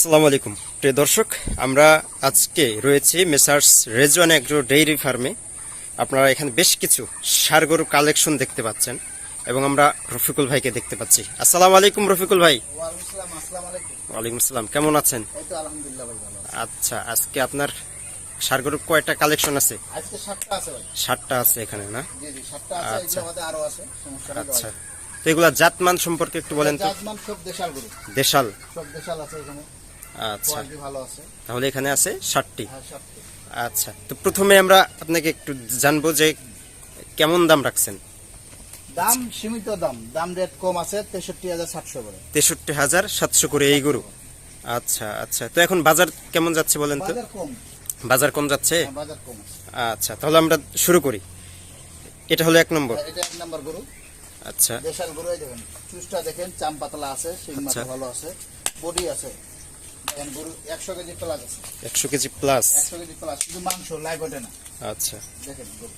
আসসালামু আলাইকুম। প্রিয় দর্শক আমরা আজকে রয়েছি মেসার্স রেজওয়ান অ্যাগ্রো ডেইরি ফার্মে। আপনারা এখানে বেশ কিছু সার গরু কালেকশন দেখতে পাচ্ছেন এবং আমরা রফিকুল ভাইকে দেখতে পাচ্ছি। আসসালামু আলাইকুম রফিকুল ভাই। ওয়ালাইকুম আসসালাম কেমন আছেন। আচ্ছা আজকে আপনার সার গরুর কয়টা কালেকশন আছে? সাতটা আছে ষাটটা আছে এখানে না? আচ্ছা। আচ্ছা। তো এগুলা জাতমান সম্পর্কে একটু বলেন তো। দেশাল গরু। দেশাল। সব দেশাল আছে এখানে। আচ্ছা। তাহলে এখানে আছে ষাটটি। হ্যাঁ আচ্ছা তো প্রথমে আমরা আপনাকে একটু জানব যে কেমন দাম রাখছেন? দাম সীমিত দাম। দাম রেট কম আছে তেষট্টি হাজার সাতশো করে। তেষট্টি হাজার সাতশো করে এই গরু। আচ্ছা আচ্ছা তো এখন বাজার কেমন যাচ্ছে বলেন তো? বাজার কম। যাচ্ছে? হ্যাঁ, আচ্ছা তাহলে আমরা শুরু করি। এটা হলো এক নম্বর। আর এটা এক নম্বর গরু। আচ্ছা। দেশাল গরু দেখেন। চুষটা দেখেন চাম পাতলা আছে শিং মাথা আচ্ছা। ভালো আছে বডি আছে। গরু কেজি প্লাস আছে। একশো কেজি প্লাস কেজি প্লাস শুধু মাংস লাইভ ওঠে না। আচ্ছা। দেখেন গরু।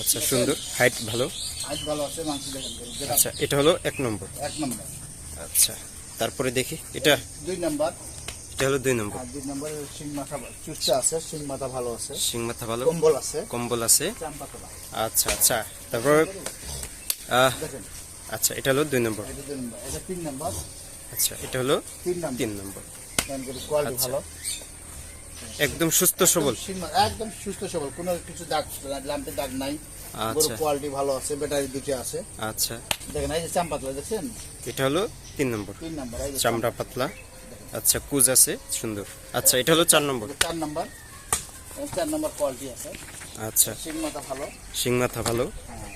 আচ্ছা সুন্দর। হাইট ভালো? আজ ভালো আছে মাংস দেখেন গরু। আচ্ছা এটা হলো এক নম্বর? এক নম্বর। আচ্ছা তারপরে দেখি এটা? দুই নম্বর। এটা হলো দুই নম্বর। দুই নম্বরে মাথা আছে মাথা ভালো আছে। শিং মাথা ভালো? কম্বল আছে। কম্বল আছে? আচ্ছা আচ্ছা তারপর? আচ্ছা এটা হলো দুই নম্বর। এটা তিন নম্বর। আচ্ছা এটা হলো তিন নম্বর। কোয়ালিটি আচ্ছা। ভালো। একদম সুস্থ সবল। একদম সুস্থ সবল কোনো কিছু দাগ ল্যাম্পের দাগ নাই। আচ্ছা। কোয়ালিটি ভালো আছে ব্যাটারি দুটো আছে। আচ্ছা। দেখেন এই যে চাম পাতলা দেখছেন? এটা হলো তিন নম্বর। তিন নম্বর এই যে চামড়া পাতলা। আচ্ছা কুজ আছে সুন্দর। আচ্ছা এটা হলো চার নম্বর। চার নম্বর চার নম্বর কোয়ালিটি আছে। আচ্ছা। শিং মাথা ভালো। শিং মাথা ভালো। হ্যাঁ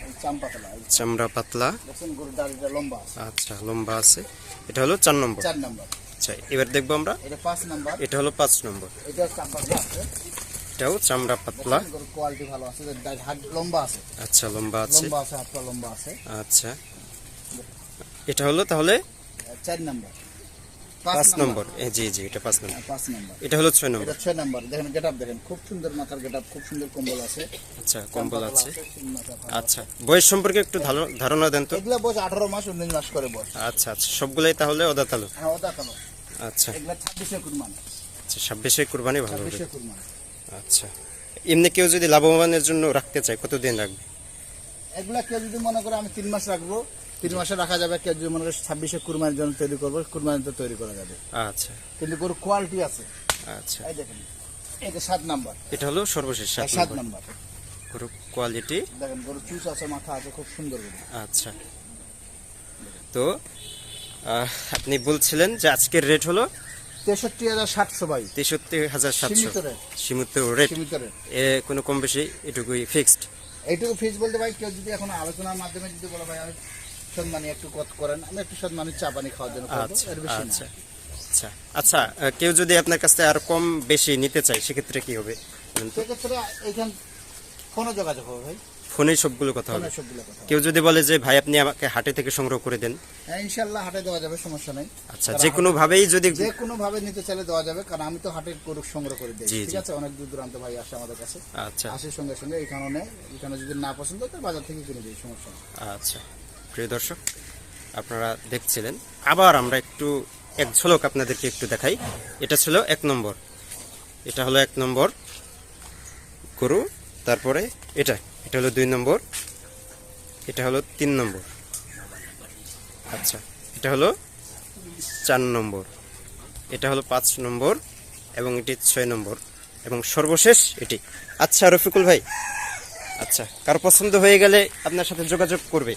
চামড়া পাতলা। দেখছেন গরুর দাড়িটা লম্বা আছে। আচ্ছা লম্বা আছে। এটা হলো চার নম্বর। চার নম্বর। আচ্ছা এবার দেখব আমরা। এটা হলো পাঁচ নম্বর। এটাও চামড়া পাতলা। কোয়ালিটি ভালো আছে। হাত লম্বা আছে। আচ্ছা লম্বা আছে। লম্বা আছে হাতটা লম্বা আছে। আচ্ছা। এটা হলো তাহলে? চার নম্বর। পাঁচ নম্বর। জি জি এটা পাঁচ নম্বর। হ্যাঁ, পাঁচ নম্বর। এটা হলো ছয় নম্বর। ছয় নম্বর। দেখেন গেট দেখেন। খুব সুন্দর মাথার গেট খুব সুন্দর কম্বল আছে। আচ্ছা কম্বল আছে। আচ্ছা বয়স সম্পর্কে একটু ধারণা- দেন তো। এগুলা বয়স আঠারো মাস উনিশ মাস করে বয়স। আচ্ছা আচ্ছা সবগুলাই তাহলে ওদাতালো হ্যাঁ ওটা কেন আচ্ছা। এগুলা ছাব্বিশে কুরবান। আচ্ছা ছাব্বিশে কুরবানি ভালো ছাব্বিশে কুরবান। আচ্ছা। এমনি কেউ যদি লাভবানের জন্য রাখতে চায় কতদিন রাখবে? এগুলা কেউ যদি মনে করে আমি তিন মাস রাখব তিন মাসে রাখা যাবে কেউ যদি মনে করে ছাব্বিশে কুরবানির জন্য তৈরি করব কুরবানিতে তৈরি করা যাবে। আচ্ছা। কিন্তু গরু কোয়ালিটি আছে। আচ্ছা। এই দেখেন এটা সাত নাম্বার। এটা হলো সর্বশেষ সাত নম্বর। গরু কোয়ালিটি দেখেন গরু চুষ আছে মাথা আছে খুব সুন্দর আচ্ছা। তো আপনি বলছিলেন যে আজকের রেট হলো তেষট্টি হাজার সাতশো তেষট্টি হাজার সাতশো। সীমিত রেট এ কোনো কম বেশি এটুকুই ফিক্সড এইটুকু বলতে ভাই কেউ যদি এখন আলোচনার মাধ্যমে যদি বলে ভাই সম্মানী একটু কত করেন আমি একটু সম্মানী চা পানি খাওয়ার জন্য আচ্ছা এর বেশি আচ্ছা আচ্ছা আচ্ছা কেউ যদি আপনার কাছ আর কম বেশি নিতে চায় সেক্ষেত্রে কি হবে? সেক্ষেত্রে এইখান ফোনে যোগাযোগ হবে ভাই? ফোনেই সবগুলো কথা হবে। ফোনে সবগুলো কথা। কেউ যদি বলে যে ভাই আপনি আমাকে হাটে থেকে সংগ্রহ করে দেন। হ্যাঁ ইনশাল্লাহ হাটে দেওয়া যাবে সমস্যা নেই। আচ্ছা যে কোনো ভাবেই যদি যে কোনো ভাবে নিতে চাইলে দেওয়া যাবে কারণ আমি তো হাটে গরু সংগ্রহ করে দিই ঠিক আছে? অনেক দূর দূরান্ত ভাই আসে আমাদের কাছে। আচ্ছা। আসে সঙ্গে সঙ্গে এই কারণে এখানে যদি না পছন্দ হয় বাজার থেকে কিনে দিই সমস্যা নেই। আচ্ছা প্রিয় দর্শক আপনারা দেখছিলেন। আবার আমরা একটু এক ঝলক আপনাদেরকে একটু দেখাই। এটা ছিল এক নম্বর। এটা হলো এক নম্বর গরু তারপরে এটা। এটা হলো দুই নম্বর এটা হলো তিন নম্বর। আচ্ছা এটা হলো চার নম্বর। এটা হলো পাঁচ নম্বর এবং এটি ছয় নম্বর এবং সর্বশেষ এটি। আচ্ছা রফিকুল ভাই আচ্ছা কারও পছন্দ হয়ে গেলে আপনার সাথে যোগাযোগ করবে।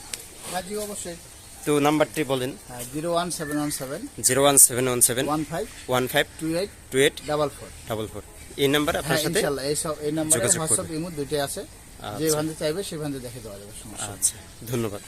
হ্যাঁ অবশ্যই। তো নাম্বারটি বলেন। হ্যাঁ zero one seven one seven zero one seven one seven one five one five two eight two eight double four. Double four. এই নাম্বার আপনার হ্যাঁ সাথে এই নাম্বারে যোগাযোগ হোয়াটসঅ্যাপ ইমো দুইটাই আছে। যে। ভান্ডে চাইবে সেই ভান্ডে দেখে দেওয়া যাবে সমস্যা আচ্ছা ধন্যবাদ